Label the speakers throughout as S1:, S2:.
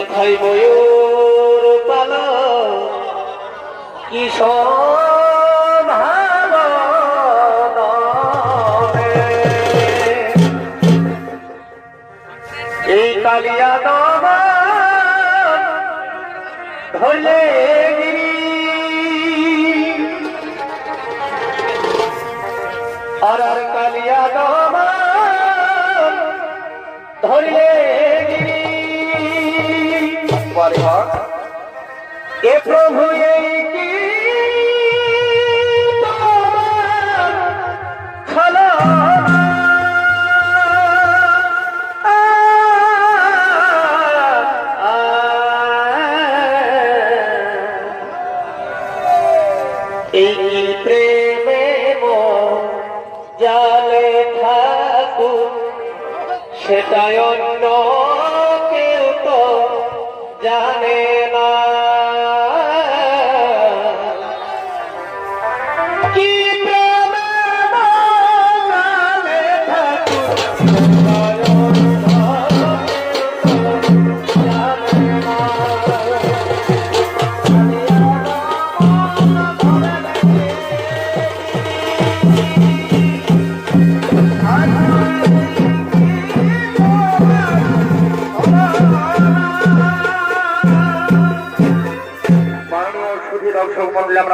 S1: মাথায় ময়ূর পালা। কি এই এই প্রেমে জালে ঠাকুর সেটাই অন্য কেউ তো জানে না। কি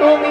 S1: তুমি